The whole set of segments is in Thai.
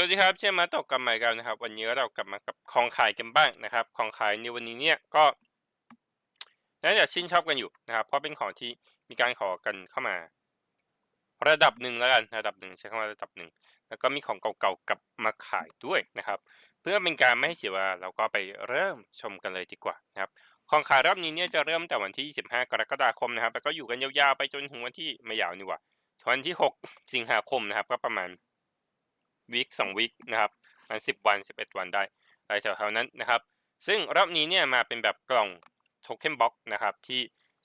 สวัสดีครับเช่นมาตกกันใหม่กันนะครับ วันนี้เรากลับมากับของขายกันบ้างนะครับ ของขายในวันนี้เนี่ยก็น่าจะชื่นชอบกันอยู่นะครับ เพราะเป็นของที่มีการขอกันเข้ามา ระดับหนึ่งแล้วกันระดับหนึ่งใช้คำว่าระดับหนึ่งแล้วก็มีของเก่าๆกลับมาขายด้วยนะครับ เพื่อเป็นการไม่ให้เสียเวลาเราก็ไปเริ่มชมกันเลยดีกว่านะครับของขายรอบนี้เนี่ยจะเริ่มแต่วันที่25กรกฎาคมนะครับแล้วก็อยู่กันยาวๆไปจนถึงวันที่ไม่ยาวนี่หว่าวันที่ 6 สิงหาคมนะครับ ก็ประมาณ วีคสองวีคนะครับมันสิบวันสิบเอ็ดวันได้อะไรแถวๆนั้นนะครับ ซึ่งรอบนี้เนี่ยมาเป็นแบบกล่องโทเค็นบ็อกนะครับที่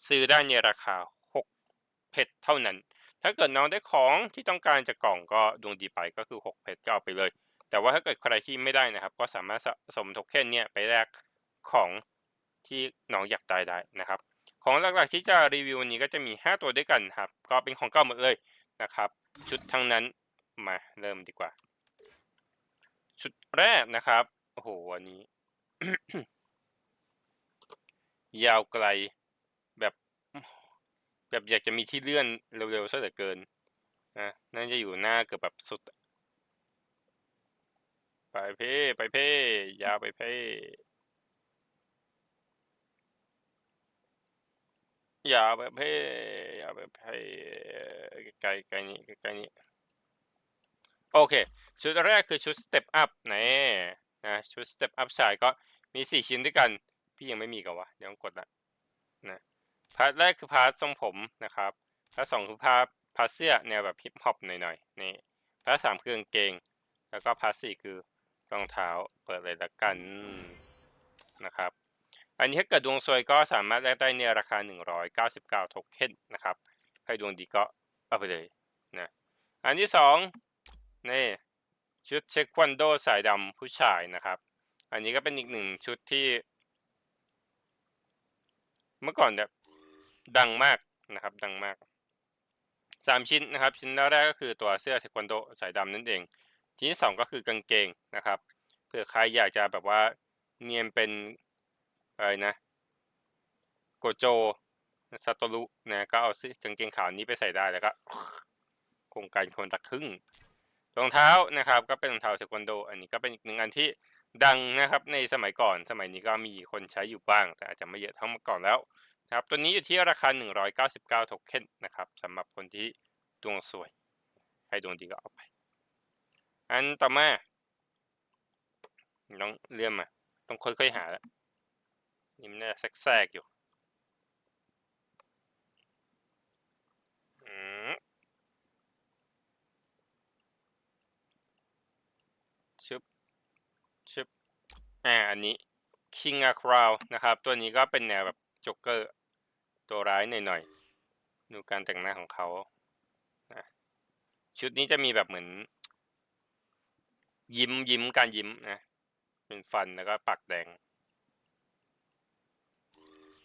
ซื้อได้ในราคา6เพชรเท่านั้น ถ้าเกิดน้องได้ของที่ต้องการจากกล่องก็ดวงดีไปก็คือ 6 เพชรก็เอาไปเลย แต่ว่าถ้าเกิดใครที่ไม่ได้นะครับ ก็สามารถสะสมโทเค็นเนี่ยไปแลกของที่น้องอยากได้ได้นะครับ ของหลักๆที่จะรีวิววันนี้ก็จะมี 5 ตัวด้วยกันครับ ก็เป็นของเก่าหมดเลยนะครับ ชุดทั้งนั้นมาเริ่มดีกว่า ชุดแรกนะครับ โอ้โหวันนี้ ยาวไกล แบบ แบบอยากจะมีที่เลื่อนเร็วๆซะเหลือเกินนะน่าจะอยู่หน้าเกือบแบบสุด ไปเพ่ไปเพ่ยาวไปเพ่ยาวไปเพ่ยาวไปเพ่ไกลไกลนี้ไกลนี้ โอเค ชุดแรกคือชุด Step Up นี่นะชุด Step Up ชายก็มี 4 ชิ้นด้วยกัน พี่ยังไม่มีกันวะเดี๋ยวต้องกดละนะพาร์ทแรกคือพาร์ททรงผมนะครับพาร์ทสองคือพาร์ทพาร์ทเสื้อแนวแบบฮิปฮอปหน่อยๆนี่พาร์ทสามคือกางเกง แล้วก็พาร์ทสี่คือรองเท้าเปิดเลยละกันนะครับอันนี้ถ้าเกิดดวงซวยก็สามารถแลกได้ในราคา 199โทเค็นนะครับ ใครดวงดีก็เอาไปเลยนะอันที่สองนี่ ชุดเช็คควันโดสายดำผู้ชายนะครับ อันนี้ก็เป็นอีกหนึ่งชุดที่ เมื่อก่อนแบบดังมากนะครับ ดังมากสามชิ้นนะครับ ชิ้นแรกก็คือตัวเสื้อเทควันโดสายดำนั่นเองชิ้นที่สองก็คือกางเกงนะครับเผื่อใครอยากจะแบบว่าเนียนเป็นอะไรนะโกโจซาโตรุนะก็เอาเสื้อกางเกงขาวนี้ไปใส่ได้แล้วก็โครงการคนละครึ่ง รองเท้านะครับ ก็เป็นรองเท้าเทควันโด อันนี้ก็เป็นอีกหนึ่งอันที่ดังนะครับในสมัยก่อนสมัยนี้ก็มีคนใช้อยู่บ้าง แต่อาจจะไม่เยอะเท่าเมื่อก่อนแล้วนะครับตัวนี้อยู่ที่ราคา 199โทเค็นนะครับสำหรับคนที่ดวงสวย ใครดวงดีก็เอาไป อันต่อมาต้องเลื่อนมาต้องค่อยๆหาแล้วนี่มันน่าจะแทรกๆอยู่อืม ชึบชึบ อ่าอันนี้ King a Crown นะครับ ตัวนี้ก็เป็นแนวแบบจ็อกเกอร์ ตัวร้ายหน่อยๆ ดูการแต่งหน้าของเขานะชุดนี้จะมีแบบเหมือน ยิ้มยิ้มการยิ้มนะ เป็นฟันแล้วก็ปากแดง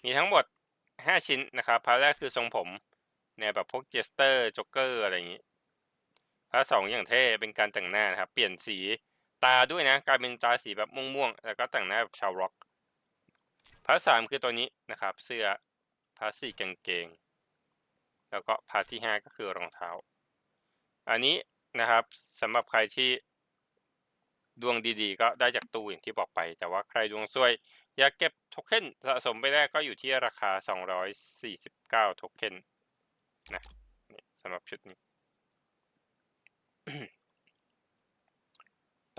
มีทั้งหมด5ชิ้นนะครับพาร์ทแรกคือทรงผมแนวแบบพวกเจสเตอร์จ็อกเกอร์อะไรอย่างนี้พาร์ทสองอย่างเท่เป็นการแต่งหน้านะครับ เปลี่ยนสี ตาด้วยนะกลายเป็นตาสีแบบม่วงๆแล้วก็แต่งหน้าแบบชาวร็อกพาร์ทสามคือตัวนี้นะครับ เสื้อพาร์ทสี่กางเกง แล้วก็พาร์ทที่ห้าก็คือรองเท้า อันนี้นะครับสำหรับใครที่ดวงดีๆ ก็ได้จากตู้อย่างที่บอกไป แต่ว่าใครดวงซวย อยากเก็บโทเค็นสะสมไปได้ก็อยู่ที่ราคา 249 โทเค็นนะสำหรับชุดนี้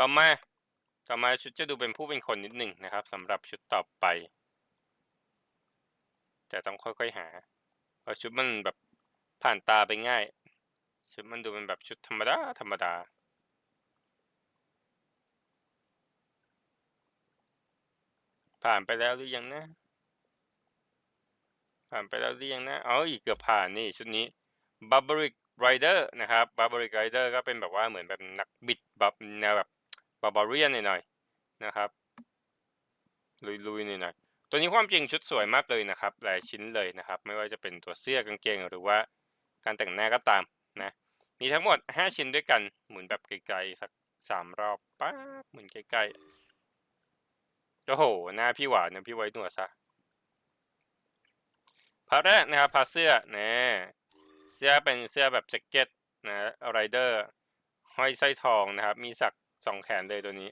ต่อมาต่อมาชุดจะดูเป็นผู้เป็นคนนิดหนึ่งนะครับสำหรับชุดต่อไป แต่ต้องค่อยๆหาเพราะชุดมันแบบผ่านตาไปง่าย ชุดมันดูเป็นแบบชุดธรรมดาธรรมดาผ่านไปแล้วหรือยังนะ ผ่านไปแล้วหรือยังนะอ๋ออีกเกือบผ่านนี่ชุดนี้ b a r b a r i c Rider นะครับ b a r b a r i c Rider ก็เป็นแบบว่าเหมือนแบบนักบิดแบบแนวแบบ บาบาเรียนหน่อยๆนะครับลุยๆหน่อยๆตัวนี้ความจริงชุดสวยมากเลยนะครับหลายชิ้นเลยนะครับ ไม่ว่าจะเป็นตัวเสื้อกางเกงหรือว่าการแต่งหน้าก็ตามนะมีทั้งหมด 5 ชิ้นด้วยกันหมุนแบบไกลๆสักสามรอบป๊าบหมุนใกล้ๆโอ้โหหน้าพี่หวานนะพี่ไว้หนวดซะพาร์ทแรกนะครับพาร์ทเสื้อนะเสื้อเป็นเสื้อแบบแจ็คเก็ตนะไรเดอร์ห้อยสร้อยทองนะครับ มีสัก สองแขนเลยตัวนี้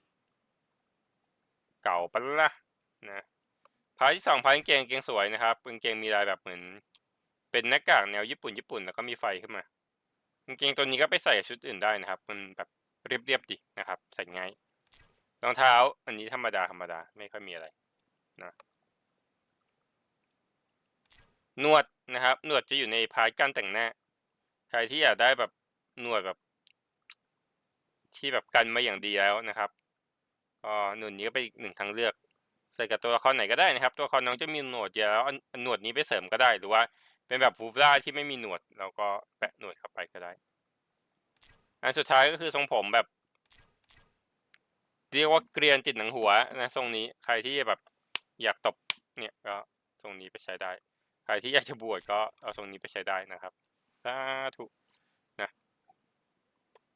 เก่าปะละนะพาร์ทที่สองพาร์ทกางเกงเกงสวยนะครับกางเกงมีลายแบบเหมือน เป็นหน้ากากแนวญี่ปุ่นญี่ปุ่นแล้วก็มีไฟขึ้นมากางเกงตัวนี้ก็ไปใส่ชุดอื่นได้นะครับ มันแบบเรียบๆดีนะครับ ใส่ง่ายรองเท้า อันนี้ธรรมดาธรรมดาไม่ค่อยมีอะไรนะหนวดนะครับหนวดจะอยู่ในพาร์ทการแต่งหน้า ใครที่อยากได้แบบหนวดแบบ ที่แบบกันมาอย่างดีแล้วนะครับก็หนวดนี้ก็เป็นอีกหนึ่งทางเลือกใส่กับตัวละครไหนก็ได้นะครับ ตัวละครน้องจะมีหนวดเยอะแล้วเอาเอาหนวดนี้ไปเสริมก็ได้หรือว่าเป็นแบบฟูฟ่าที่ไม่มีหนวดเราก็แปะหนวดเข้าไปก็ได้ อันสุดท้ายก็คือทรงผมแบบเรียกว่าเกรียนติดหนังหัวนะทรงนี้ใครที่แบบอยากตบเนี่ยก็ทรงนี้ไปใช้ได้ ใครที่อยากจะบวชก็เอาทรงนี้ไปใช้ได้นะครับสาธุ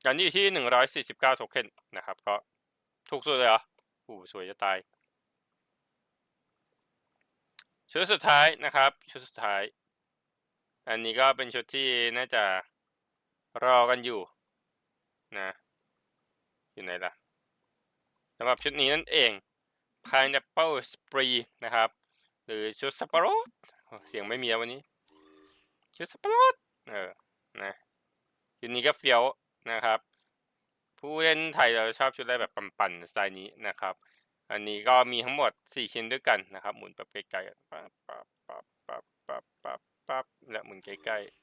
การนี้อยู่ที่หนึ่งร้อยสี่สิบเก้าโทเค็นนะครับ ก็ถูกสุดเลยเหรอโอ้โหสวยจะตาย ชุดสุดท้ายนะครับ ชุดสุดท้าย อันนี้ก็เป็นชุดที่น่าจะรอกันอยู่นะอยู่ไหนล่ะสำหรับชุดนี้นั่นเอง Pineapple Spree นะครับ หรือชุดสับปะรดเสียงไม่มีแล้ววันนี้ ชุดสับปะรดเออนะชุดนี้ก็เฟี้ยว นะครับ ผู้เล่นไทยเราชอบชุดอะไรแบบปั่นๆสไตล์นี้นะครับ อันนี้ก็มีทั้งหมด 4 ชิ้นด้วยกันนะครับ หมุนแบบไกลๆปั๊บปั๊บปั๊บปั๊บปั๊บปั๊บปั๊บและหมุนใกล้ๆ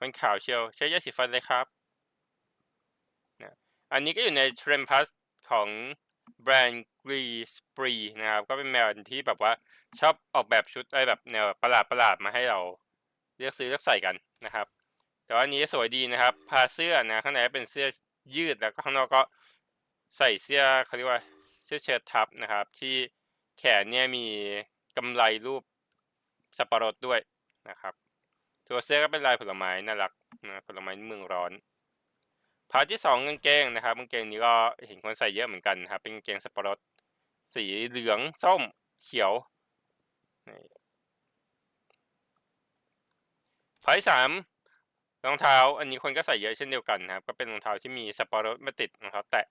มันขาวเชียวใช้ยาสีฟันเลยครับนะอันนี้ก็อยู่ในเทรนด์พัสของแบรนด์ g r e Spree นะครับ ก็เป็นแมวที่แบบว่าชอบออกแบบชุดอะไรแบบแนวประหลาดประหลาดๆมาให้เราเลือกซื้อเลือกใส่กันนะครับ แต่ว่าอันนี้สวยดีนะครับ พาเสื้อนะข้างในเป็นเสื้อยืดแล้วก็ข้างนอกก็ใส่เสื้อเขาเรียกว่าเสื้อเชิ้ตทับนะครับ ที่แขนเนี่ยมีกำไลรูปสับปะรดด้วยนะครับตัวเสื้อก็เป็นลายผลไม้น่ารักนะผลไม้เมืองร้อนพาร์ทที่สองกางเกงนะครับกางเกงนี้ก็เห็นคนใส่เยอะเหมือนกันนะครับเป็นกางเกงสับปะรด สีเหลืองส้มเขียวพาร์ทที่สาม รองเท้า อันนี้คนก็ใส่เยอะเช่นเดียวกันนะครับ ก็เป็นรองเท้าที่มีสับปะรดมาติดรองเท้าแตะ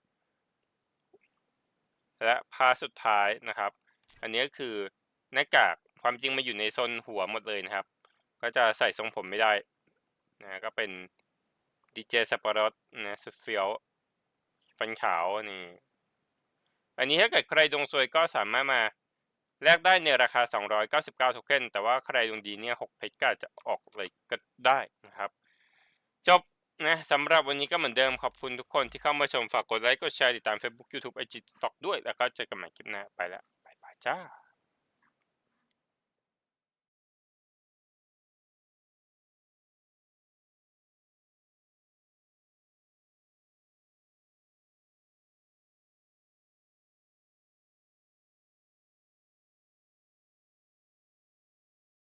และพาสุดท้ายนะครับ อันนี้ก็คือหน้ากากความจริงมาอยู่ในโซนหัวหมดเลยนะครับ ก็จะใส่ทรงผมไม่ได้นะก็เป็นดีเจสับปะรดนะสุดเฟี้ยวฟันขาวนี่อันนี้ถ้าเกิดใครดวงซวยก็สามารถมาแลกได้ในราคา 299โทเค็นแต่ว่าใครดวงดีเนี่ย6เพชรก็จะออกเลยก็ได้นะครับ จบนะสำหรับวันนี้ก็เหมือนเดิมขอบคุณทุกคนที่เข้ามาชมฝากกดไลค์กดแชร์ติดตาม Facebook YouTube IG TikTok ด้วย แล้วก็เจอกันใหม่คลิปหน้าไปแล้วบายบายจ้า